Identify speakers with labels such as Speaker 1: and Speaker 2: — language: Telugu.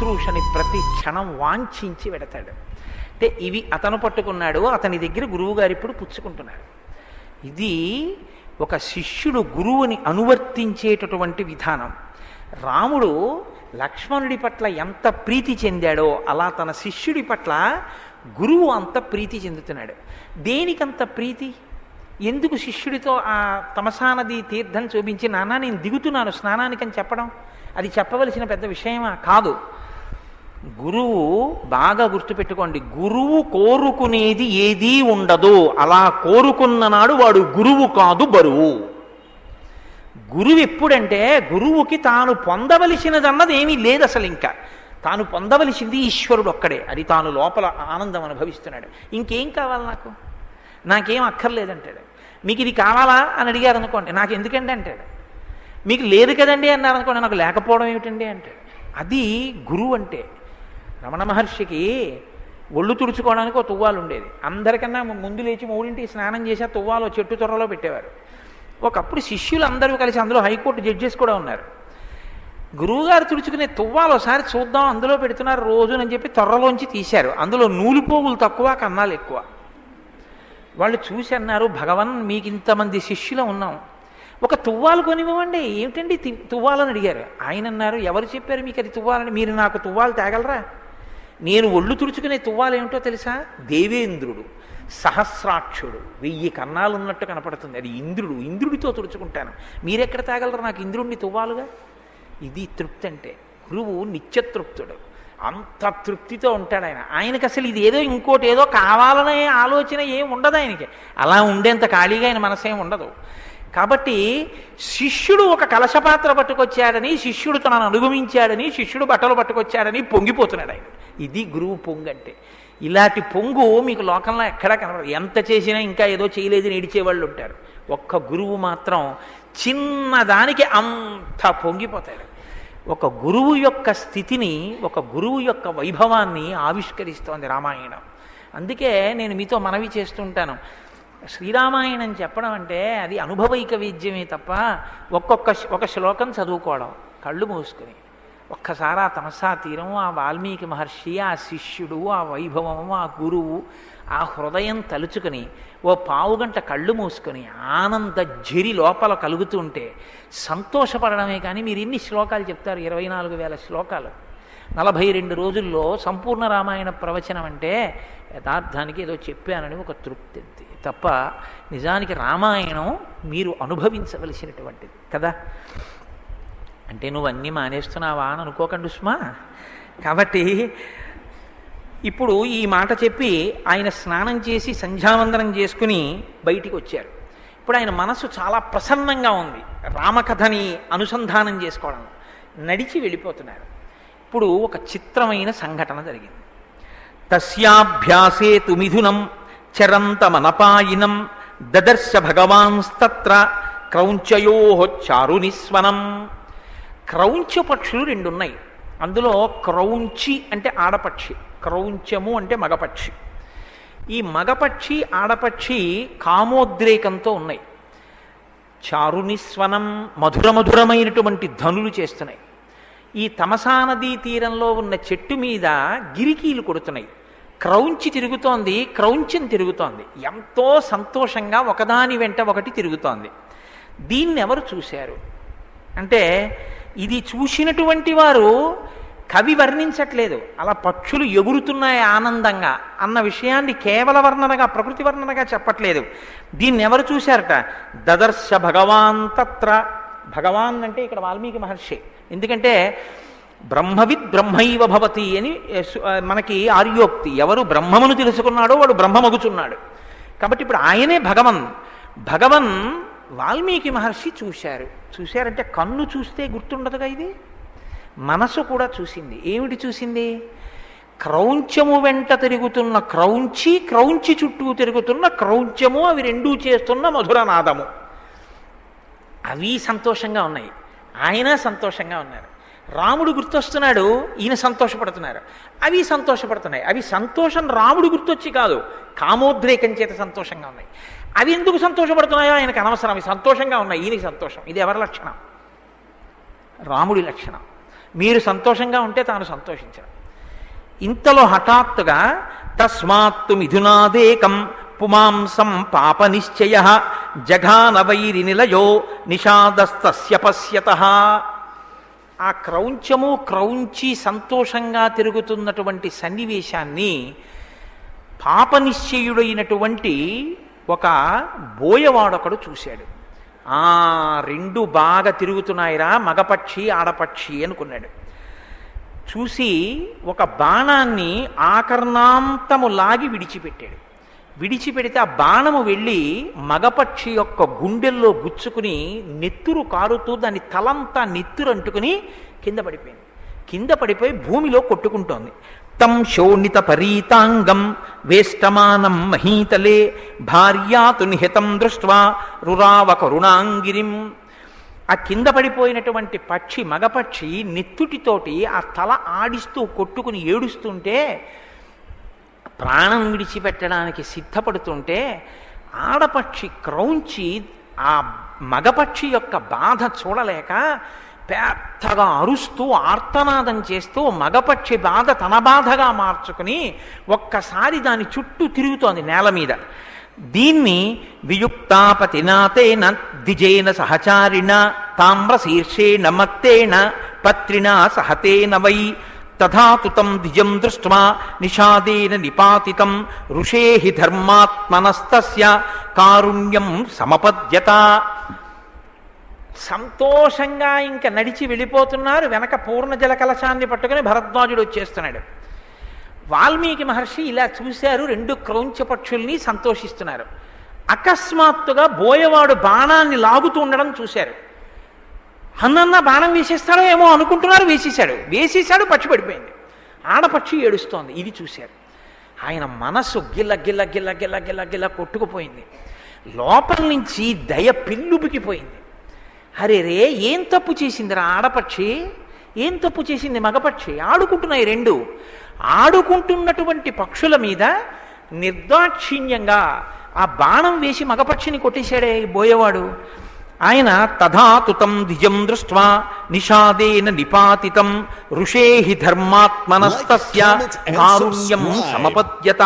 Speaker 1: శుశ్రూషని ప్రతి క్షణం వాంఛించి పెడతాడు అంటే ఇవి అతను పట్టుకున్నాడు అతని దగ్గర గురువుగారు ఇప్పుడు పుచ్చుకుంటున్నాడు ఇది ఒక శిష్యుడు గురువుని అనువర్తించేటటువంటి విధానం. రాముడు లక్ష్మణుడి పట్ల ఎంత ప్రీతి చెందాడో అలా తన శిష్యుడి పట్ల గురువు అంత ప్రీతి చెందుతున్నాడు. దేనికంత ప్రీతి? ఎందుకు శిష్యుడితో ఆ తమసానది తీర్థం చూపించి నాన్న నేను దిగుతున్నాను స్నానానికని చెప్పడం? అది చెప్పవలసిన పెద్ద విషయమా? కాదు. గురువు బాగా గుర్తుపెట్టుకోండి గురువు కోరుకునేది ఏదీ ఉండదు. అలా కోరుకున్న నాడు వాడు గురువు కాదు బరువు. గురువు ఎప్పుడంటే గురువుకి తాను పొందవలసినదన్నది ఏమీ లేదు అసలు ఇంకా తాను పొందవలసింది ఈశ్వరుడు ఒక్కడే అది తాను లోపల ఆనందం అనుభవిస్తున్నాడు. ఇంకేం కావాలి నాకు? నాకేం అక్కర్లేదంటాడు. మీకు ఇది కావాలా అని అడిగారు అనుకోండి నాకు ఎందుకండి అంటాడు. మీకు లేదు కదండి అన్నారు అనుకోండి నాకు లేకపోవడం ఏమిటండి అంటాడు. అది గురువు అంటే రమణ మహర్షికి ఒళ్ళు తుడుచుకోవడానికి ఒక తువ్వాలు ఉండేది అందరికన్నా ముందు లేచి మూడింటికి స్నానం చేసి ఆ తువ్వాలు చెట్టు త్వరలో పెట్టేవారు. ఒకప్పుడు శిష్యులు అందరూ కలిసి అందులో హైకోర్టు జడ్జెస్ కూడా ఉన్నారు. గురువుగారు తుడుచుకునే తువ్వాలు ఒకసారి చూద్దాం అందులో పెడుతున్నారు రోజునని చెప్పి త్వరలోంచి తీశారు. అందులో నూలు పోగులు తక్కువ కన్నాలు ఎక్కువ. వాళ్ళు చూసి అన్నారు భగవన్ మీకు ఇంతమంది శిష్యులు ఉన్నాం. ఒక తువ్వాలు కొనివ్వండి. ఏమిటండి తువ్వాలని అడిగారు. ఆయన అన్నారు ఎవరు చెప్పారు మీకు అది తువ్వాలని? మీరు నాకు తువ్వాలు తేగలరా? నేను ఒళ్ళు తుడుచుకునే తువ్వాలేమిటో తెలుసా? దేవేంద్రుడు సహస్రాక్షుడు. వెయ్యి కన్నాలు ఉన్నట్టు కనపడుతుంది. అది ఇంద్రుడు ఇంద్రుడితో తుడుచుకుంటాను. మీరెక్కడ తాగలరు నాకు ఇంద్రుడిని తువ్వాలుగా? ఇది తృప్తి అంటే గురువు నిత్యతృప్తుడు. అంత తృప్తితో ఉంటాడు ఆయన. ఆయనకి అసలు ఇది ఏదో ఇంకోటి ఏదో కావాలనే ఆలోచన ఏం ఉండదు ఆయనకి. అలా ఉండేంత ఖాళీగా ఆయన మనసేం ఉండదు. కాబట్టి శిష్యుడు ఒక కలశపాత్ర పట్టుకొచ్చాడని శిష్యుడు తనను అనుగమించాడని శిష్యుడు బట్టలు పట్టుకొచ్చాడని పొంగిపోతున్నాడు ఆయన. ఇది గురువు పొంగు అంటే ఇలాంటి పొంగు మీకు లోకంలో ఎక్కడా కనబడదు ఎంత చేసినా ఇంకా ఏదో చేయలేదని ఏడిచేవాళ్ళు ఉంటారు. ఒక్క గురువు మాత్రం చిన్నదానికి అంత పొంగిపోతాడు. ఒక గురువు యొక్క స్థితిని ఒక గురువు యొక్క వైభవాన్ని ఆవిష్కరిస్తోంది రామాయణం. అందుకే నేను మీతో మనవి చేస్తుంటాను శ్రీరామాయణం చెప్పడం అంటే అది అనుభవైక విద్యమే తప్ప ఒక్కొక్క ఒక శ్లోకం చదువుకోవడం కళ్ళు మూసుకుని. ఒక్కసారి ఆ తమసా తీరం ఆ వాల్మీకి మహర్షి ఆ శిష్యుడు ఆ వైభవము ఆ గురువు ఆ హృదయం తలుచుకుని ఓ పావుగంట కళ్ళు మూసుకొని ఆనంద జరి లోపల కలుగుతుంటే సంతోషపడడమే కానీ మీరు ఇన్ని శ్లోకాలు చెప్తారు ఇరవై నాలుగు వేల శ్లోకాలు. నలభై రెండు రోజుల్లో సంపూర్ణ రామాయణ ప్రవచనం అంటే యథార్థానికి ఏదో చెప్పానని ఒక తృప్తి. తప్ప నిజానికి రామాయణం మీరు అనుభవించవలసినటువంటిది కదా? అంటే నువ్వు అన్నీ మానేస్తున్నావా అని అనుకోకండి ఉస్మా కాబట్టి ఇప్పుడు ఈ మాట చెప్పి ఆయన స్నానం చేసి సంధ్యావందనం చేసుకుని బయటికి వచ్చారు ఇప్పుడు ఆయన మనసు చాలా ప్రసన్నంగా ఉంది. రామకథని అనుసంధానం చేసుకోవడం. నడిచి వెళ్ళిపోతున్నారు. ఇప్పుడు ఒక చిత్రమైన సంఘటన జరిగింది. తస్యాభ్యాసే తు మిథునం చరంతమనపాయినం దదర్శ భగవాన్స్తత్ర క్రౌంచయో చారునిస్వనం. క్రౌంచ పక్షులు రెండు ఉన్నాయి అందులో క్రౌంచి అంటే ఆడపక్షి క్రౌంచము అంటే మగపక్షి. ఈ మగపక్షి ఆడపక్షి కామోద్రేకంతో ఉన్నాయి. చారునిస్వనం మధుర మధురమైనటువంటి ధనులు చేస్తున్నాయి. ఈ తమసా నదీ తీరంలో ఉన్న చెట్టు మీద గిరికీలు కొడుతున్నాయి. క్రౌంచి తిరుగుతోంది క్రౌంచం తిరుగుతోంది. ఎంతో సంతోషంగా ఒకదాని వెంట ఒకటి తిరుగుతోంది. దీన్ని ఎవరు చూశారు? అంటే ఇది చూసినటువంటి వారు కవి వర్ణించట్లేదు. అలా పక్షులు ఎగురుతున్నాయి ఆనందంగా అన్న విషయాన్ని కేవల వర్ణనగా ప్రకృతి వర్ణనగా చెప్పట్లేదు. దీన్ని ఎవరు చూశారట? దదర్శ భగవాన్ తత్ర. భగవాన్ అంటే ఇక్కడ వాల్మీకి మహర్షి. ఎందుకంటే బ్రహ్మవిద్ బ్రహ్మైవ భవతి అని మనకి ఆర్యోక్తి. ఎవరు బ్రహ్మమును తెలుసుకున్నాడో వాడు బ్రహ్మమగుచున్నాడు. కాబట్టి ఇప్పుడు ఆయనే భగవన్. భగవన్ వాల్మీకి మహర్షి చూశారు. చూశారంటే కన్ను చూస్తే గుర్తుండదుగా ఇది? మనసు కూడా చూసింది. ఏమిటి చూసింది? క్రౌంచము వెంట తిరుగుతున్న క్రౌంచి క్రౌంచి చుట్టూ తిరుగుతున్న క్రౌంచము అవి రెండూ చేస్తున్న మధురనాదము. అవి సంతోషంగా ఉన్నాయి. ఆయన సంతోషంగా ఉన్నారు. రాముడు గుర్తొస్తున్నాడు ఈయన సంతోషపడుతున్నారు. అవి సంతోషపడుతున్నాయి. అవి సంతోషం రాముడు గుర్తొచ్చి కాదు కామోద్రేకం చేత సంతోషంగా ఉన్నాయి. అవి ఎందుకు సంతోషపడుతున్నాయో ఆయనకు అనవసరం. అవి సంతోషంగా ఉన్నాయి. ఈయనకి సంతోషం. ఇది ఎవరి లక్షణం? రాముడి లక్షణం. మీరు సంతోషంగా ఉంటే తాను సంతోషించడం ఇంతలో హఠాత్తుగా తస్మాత్తు మిథునాదేకం పుమాంసం పాప నిశ్చయ జఘానవైరి నిలయో నిషాదస్తస్య పశ్యత. ఆ క్రౌంచము క్రౌంచి సంతోషంగా తిరుగుతున్నటువంటి సన్నివేశాన్ని పాపనిశ్చయుడైనటువంటి ఒక బోయవాడొకడు చూశాడు. ఆ రెండు బాగా తిరుగుతున్నాయిరా మగపక్షి ఆడపక్షి అనుకున్నాడు. చూసి ఒక బాణాన్ని ఆకర్ణాంతము లాగి విడిచిపెట్టాడు. విడిచిపెడితే ఆ బాణము వెళ్ళి మగపక్షి యొక్క గుండెల్లో గుచ్చుకుని నెత్తురు కారుతూ దాని తలంతా నెత్తురు అంటుకుని కింద పడిపోయింది. కింద పడిపోయి భూమిలో కొట్టుకుంటోంది. తం శోణిత పరీతాంగం వేష్టమానం మహీతలే భార్యాతు నిహితం దృష్ట్వా రురావ కరుణాంగిరిం. ఆ కింద పడిపోయినటువంటి పక్షి మగపక్షి నెత్తుటితోటి ఆ తల ఆడిస్తూ కొట్టుకుని ఏడుస్తుంటే ప్రాణం విడిచిపెట్టడానికి సిద్ధపడుతుంటే ఆడపక్షి క్రౌంచి ఆ మగపక్షి యొక్క బాధ చూడలేక పెద్దగా అరుస్తూ ఆర్తనాదం చేస్తూ మగపక్షి బాధ తన బాధగా మార్చుకుని ఒక్కసారి దాని చుట్టూ తిరుగుతోంది నేల మీద. దీన్ని వియుక్తాపతినాతేన ద్విజేన సహచారిణ తామ్రశీర్షేణ మత్తేన పత్రిణ సహతేన వై తథాతుతం ద్విజం దృష్ట్వా నిషాదేన నిపాతితం. ఋషేహి ధర్మాత్మనస్తస్య. కారుణ్యం సమపద్యత. సంతోషంగా ఇంకా నడిచి వెళ్ళిపోతున్నారు. వెనక పూర్ణ జల కలశాన్ని పట్టుకుని భరద్వాజుడు వచ్చేస్తున్నాడు. వాల్మీకి మహర్షి ఇలా చూశారు. రెండు క్రౌంచ పక్షుల్ని సంతోషిస్తున్నారు. అకస్మాత్తుగా బోయవాడు బాణాన్ని లాగుతూ ఉండడం చూశారు. అన్నన్న బాణం వేసేస్తాడో ఏమో అనుకుంటున్నారు వేసేశాడు. వేసేశాడు పక్షి పడిపోయింది. ఆడపక్షి ఏడుస్తోంది. ఇది చూశారు. ఆయన మనస్సు గిల్ల గిల్ల గిల్ల గిల్ల గిల్ల గిల్ల కొట్టుకుపోయింది. లోపల నుంచి దయ పిల్లుబికిపోయింది. అరే రే ఏం తప్పు చేసిందిరా ఆడపక్షి ఏం తప్పు చేసింది మగపక్షి ఆడుకుంటున్నాయి రెండు. ఆడుకుంటున్నటువంటి పక్షుల మీద నిర్దాక్షిణ్యంగా ఆ బాణం వేసి మగపక్షిని కొట్టేశాడే బోయేవాడు. ఆయన తథాతుతం ద్విజం దృష్ట్వా నిషాదేన నిపాతితం ఋషేహి ధర్మాత్మనస్తస్య కారుణ్యం సమపద్యత.